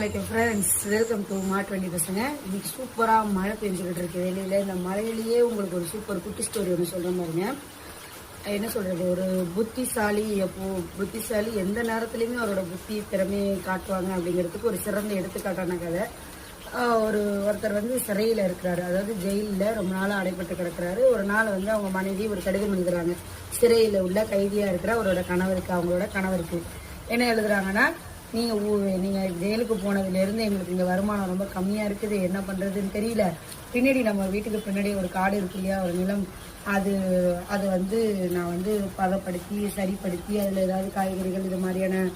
வணக்கம் friends welcome to மாட் வண்டி பசங்க. இன்னைக்கு சூப்பராக மழை பெஞ்சுக்கிட்டு இருக்கு. வெளியில் இந்த மழையிலேயே உங்களுக்கு ஒரு சூப்பர் குட்டி ஸ்டோரி ஒன்று சொல்கிற மாதிரிங்க என்ன சொல்கிறது ஒரு புத்திசாலி எப்போ புத்திசாலி எந்த நேரத்துலையுமே அவரோட புத்தி திறமையை காட்டுவாங்க அப்படிங்கிறதுக்கு ஒரு சிறந்த எடுத்துக்காட்டான கதை. ஒரு ஒருத்தர் வந்து சிறையில் இருக்கிறாரு. அதாவது ஜெயிலில் ரொம்ப நாளாக அடைப்பட்டு கிடக்குறாரு. ஒரு நாள் வந்து அவங்க மனைவி ஒரு கடிதம் எழுதுறாங்க. சிறையில் உள்ள கைதியாக இருக்கிற அவரோட கணவருக்கு அவங்களோட கணவருக்கு. என்ன எழுதுறாங்கன்னா நீங்கள் ஊ- ஜெயிலுக்கு போனதுலேருந்து எங்களுக்கு இங்கே வருமானம் ரொம்ப கம்மியாக இருக்குது. என்ன பண்ணுறதுன்னு தெரியல. பின்னாடி நம்ம வீட்டுக்கு பின்னாடி ஒரு காடு இருக்கு இல்லையா? ஒரு நிலம். அது அது வந்து நான் வந்து பதப்படுத்தி சரிப்படுத்தி அதில் ஏதாவது காய்கறிகள் இது மாதிரியான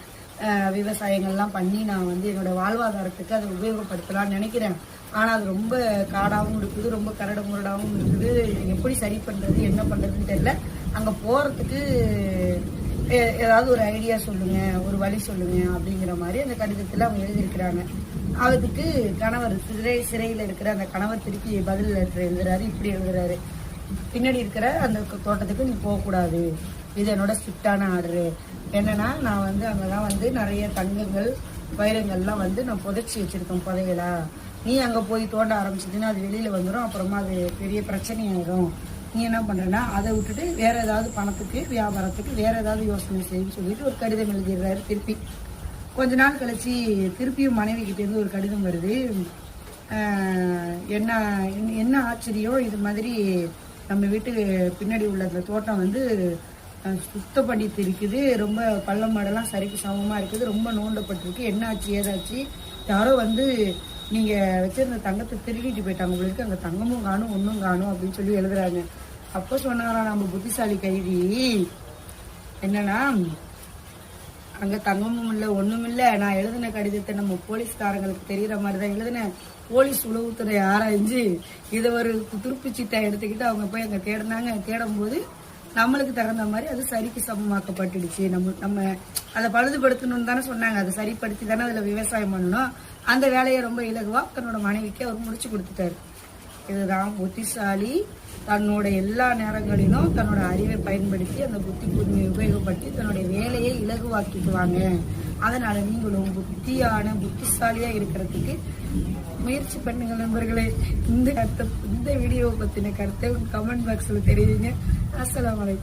விவசாயங்கள்லாம் பண்ணி நான் வந்து என்னோடய வாழ்வாதாரத்துக்கு அதை உபயோகப்படுத்தலாம்னு நினைக்கிறேன். ஆனால் அது ரொம்ப காடாகவும் இருக்குது ரொம்ப கரடு முரடாகவும் இருக்குது. எப்படி சரி பண்ணுறது என்ன பண்ணுறதுன்னு தெரியல. அங்கே போகிறதுக்கு ஏதாவது ஒரு ஐடியா சொல்லுங்க ஒரு வழி சொல்லுங்க அப்படிங்கிற மாதிரி அந்த கடிதத்தில் அவங்க எழுதியிருக்கிறாங்க. அதுக்கு கணவர் சிறை சிறையில் இருக்கிற அந்த கணவர் திருப்பி பதில் லெட்டர் எழுதுறாரு இப்படி எழுதுறாரு. பின்னாடி இருக்கிற அந்த தோட்டத்துக்கு நீ போகக்கூடாது. இது என்னோட ஸ்ட்ரிக்டான ஆர்டரு என்னன்னா நான் வந்து அங்கதான் வந்து நிறைய தங்கங்கள் வைரங்கள்லாம் வந்து நான் புதைச்சி வச்சிருக்கேன் புதையலா. நீ அங்கே போய் தோண்ட ஆரம்பிச்சிட்டுன்னா அது வெளியில் வந்துடும் அப்புறமா அது பெரிய பிரச்சனையாயிடும் நீ என்ன பண்ணுறேன்னா அதை விட்டுட்டு வேறு ஏதாவது பணத்துக்கு வியாபாரத்துக்கு வேறு ஏதாவது யோசனை செய்யுன்னு சொல்லிட்டு ஒரு கடிதம் எழுதிடுறாரு திருப்பி. கொஞ்ச நாள் கழிச்சு திருப்பியும் மனைவி ஒரு கடிதம் வருது. என்ன என்ன- என்ன ஆச்சரியம் இது மாதிரி நம்ம வீட்டு பின்னாடி உள்ள அந்த தோட்டம் வந்து சுத்தப்படித்து இருக்குது. ரொம்ப பள்ளம் மாடெல்லாம் சரிக்கு சமமாக இருக்குது. ரொம்ப நோண்டப்பட்டிருக்கு. என்ன ஆச்சு ஏதாச்சு யாரோ வந்து நீங்கள் வச்சுருந்த தங்கத்தை திருடிட்டு போயிட்டாங்க. உங்களுக்கு அங்கே தங்கமும் காணும் ஒன்றும் காணும் அப்படின்னு சொல்லி எழுதுறாங்க. அப்போ சொன்னாராம் நம்ம புத்திசாலி கைதி. என்னன்னா அங்க தங்கமும் இல்ல ஒண்ணும் இல்ல. நான் எழுதின கடிதத்தை நம்ம போலீஸ்காரங்களுக்கு தெரியற மாதிரி தான் எழுதினேன் போலீஸ் உளவுத்துறை ஆராய்ஞ்சு இதை ஒரு துருப்புச்சீட்டை எடுத்துக்கிட்டு அவங்க போய் அங்க தேடினாங்க. தேடும் போது நம்மளுக்கு தகுந்த மாதிரி அது சரிக்கு சமமாக்கப்பட்டுடுச்சு. நம்ம நம்ம அதை பழுதுபடுத்தணும்னு தானே சொன்னாங்க. அதை சரிப்படுத்தி தானே அதுல விவசாயம் பண்ணணும். அந்த வேலையை ரொம்ப இலகுவா தன்னோட மனைவிக்கு அவர் முடிச்சு கொடுத்துட்டாரு. இதுதான் புத்திசாலி. தன்னோட எல்லா நேரங்களிலும் தன்னோட அறிவை பயன்படுத்தி அந்த புத்தி கூர்மையை உபயோகப்படுத்தி தன்னுடைய வேலையை இலகுவாக்கிக்குவாங்க. அதனால நீங்களும் புத்தியான புத்திசாலியா இருக்கிறதுக்கு முயற்சி பண்ணுங்க நண்பர்களே. இந்த கருத்தை இந்த வீடியோவை பத்தின கருத்தை கமெண்ட் பாக்ஸ்ல தெரியுங்க அஸ்லாம் வலைக்கம்